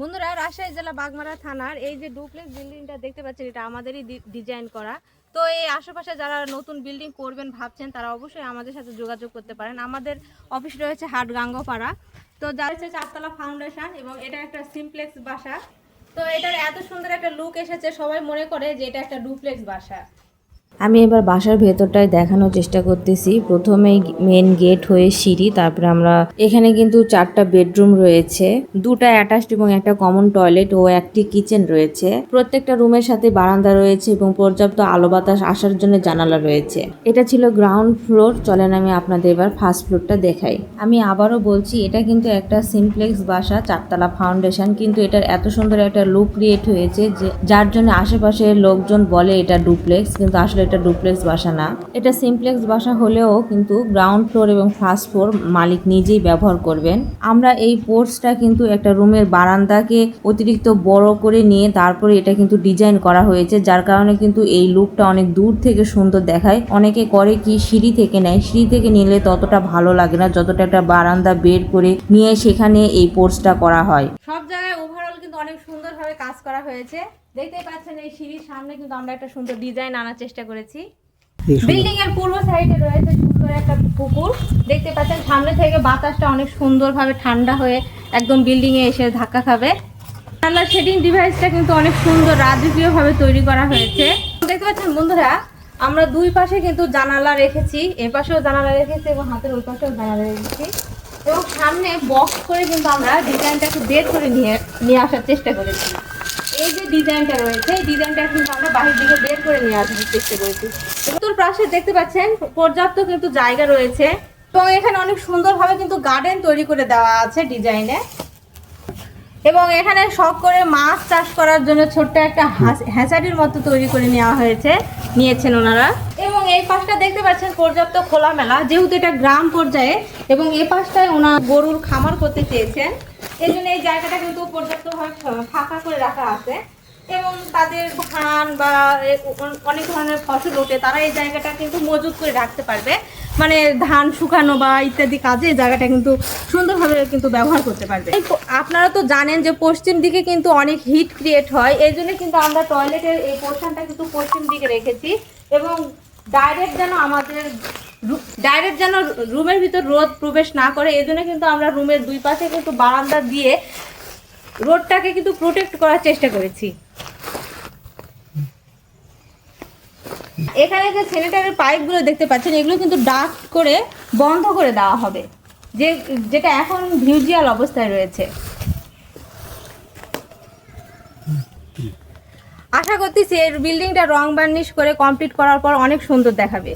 বন্ধুরা, রাজশাহী জেলা বাগমারা থানার এই যে ডুপ্লেক্স বিল্ডিংটা দেখতে পাচ্ছেন, এটা আমাদেরই ডিজাইন করা। তো এই আশেপাশে যারা নতুন বিল্ডিং করবেন ভাবছেন, তারা অবশ্যই আমাদের সাথে যোগাযোগ করতে পারেন। আমাদের অফিস রয়েছে হাটগাঙ্গপাড়া তো যার হচ্ছে চারতলা ফাউন্ডেশন এবং এটা একটা সিমপ্লেক্স বাসা। তো এটার এত সুন্দর একটা লুক এসেছে, সবাই মনে করে যে এটা একটা ডুপ্লেক্স বাসা। আমি এবার বাসার ভেতরটায় দেখানোর চেষ্টা করতেছি। প্রথমেই মেন গেট হয়ে সিঁড়ি, তারপরে আমরা এখানে কিন্তু চারটা বেডরুম রয়েছে। দুটা অ্যাটাচড এবং একটা কমন টয়লেট ও একটি কিচেন রয়েছে। প্রত্যেকটা রুমের সাথে বারান্দা রয়েছে এবং পর্যাপ্ত আলো বাতাস আসার জন্য জানালা রয়েছে। এটা ছিল গ্রাউন্ড ফ্লোর চলেন আমি আপনাদের এবার ফার্স্ট ফ্লোরটা দেখাই। আমি আবারও বলছি, এটা কিন্তু একটা সিমপ্লেক্স বাসা, চারতলা ফাউন্ডেশন কিন্তু এটার এত সুন্দর একটা লুক ক্রিয়েট হয়েছে যে, যার জন্য আশেপাশে লোকজন বলে এটা ডুপ্লেক্স কিন্তু আসলে এটা ডুপ্লেক্স বাসা না। এটা সিমপ্লেক্স বাসা হলেও কিন্তু গ্রাউন্ড ফ্লোর এবং ফার্স্ট ফ্লোর মালিক নিজেই ব্যবহার করবেন। আমরা এই পোর্টসটা কিন্তু একটা রুমের বারান্দাকে অতিরিক্ত বড় করে নিয়ে তারপরে এটা কিন্তু ডিজাইন করা হয়েছে, যার কারণে কিন্তু এই লুকটা অনেক দূর থেকে সুন্দর দেখায়। অনেকে করে কি সিঁড়ি থেকে নেয়, সিঁড়ি থেকে নিলে ততটা ভালো লাগে না, যতটা একটা বারান্দা বের করে নিয়ে সেখানে এই পোর্টসটা করা হয়। অনেক সুন্দরভাবে কাজ করা হয়েছে। দেখতেই পাচ্ছেন এই সিঁড়ির সামনে কিন্তু আমরা একটা সুন্দর ডিজাইন আনার চেষ্টা করেছি। বিল্ডিং এর পূর্ব সাইডে রয়েছে সুন্দর একটা পুকুর। দেখতে পাচ্ছেন সামনে থেকে বাতাসটা অনেক সুন্দরভাবে ঠান্ডা হয়ে একদম বিল্ডিং এ এসে ধাক্কা খাবে। জানালার শেডিং ডিভাইসটা কিন্তু অনেক সুন্দর রাজকীয় ভাবে তৈরি করা হয়েছে। দেখতে পাচ্ছেন বন্ধুরা আমরা দুই পাশে কিন্তু জানালা রেখেছি। এ পাশেও জানালা রেখেছি এবং হাতের ওই পাশেও জানালা রেখেছি। এবং সামনে বক্স করে কিন্তু আমরা ডিজাইনটাকে বের করে নিয়ে নিয়ে আসার চেষ্টা করেছি। এই যে ডিজাইনটা রয়েছে, এই ডিজাইনটা কিন্তু আমরা বাহির দিকে বের করে নিয়ে আসার চেষ্টা করেছি। উত্তর পাশে দেখতে পাচ্ছেন, পর্যাপ্ত কিন্তু জায়গা রয়েছে। এবং এখানে অনেক সুন্দরভাবে কিন্তু গার্ডেন তৈরি করে দেওয়া আছে ডিজাইনে এবং এখানে শখ করে মাছ চাষ করার জন্য ছোট্ট একটা হ্যাচারির মতো তৈরি করে নেওয়া হয়েছে, নিয়েছেন ওনারা। এই পাশটা দেখতে পাচ্ছেন পর্যাপ্ত খোলামেলা, যেহেতু এটা গ্রাম পর্যায়ে এবং এই পাশটায় ওনার গরুর খামার করতে চেয়েছেন। এই জন্য এই জায়গাটা কিন্তু পর্যাপ্তভাবে ফাঁকা করে রাখা আছে এবং তাদের ধান বা অনেক ধরনের ফসল ওঠে, তারা এই জায়গাটা কিন্তু মজুত করে রাখতে পারবে। মানে ধান শুকানো বা ইত্যাদি কাজে এই জায়গাটা কিন্তু সুন্দরভাবে কিন্তু ব্যবহার করতে পারবে। আপনারা তো জানেন যে পশ্চিম দিকে কিন্তু অনেক হিট ক্রিয়েট হয় এই জন্য কিন্তু আমরা টয়লেটের এই পোর্শনটা কিন্তু পশ্চিম দিকে রেখেছি এবং ডাইরেক্ট যেন আমাদের ডাইরেক্ট যেন রুমের ভিতর রোদ প্রবেশ না করে, এই জন্য কিন্তু আমরা রুমের দুই পাশে কিন্তু বারান্দা দিয়ে রোডটাকে কিন্তু প্রোটেক্ট করার চেষ্টা করেছি। এখানে যে স্যানিটারি পাইপগুলো দেখতে পাচ্ছেন, এগুলো কিন্তু ডাক করে বন্ধ করে দেওয়া হবে। যে, যেটা এখন ভিউজিয়াল অবস্থায় রয়েছে। আশা করতেছি এর বিল্ডিংটা রং বার্নিশ করে কমপ্লিট করার পর অনেক সুন্দর দেখাবে।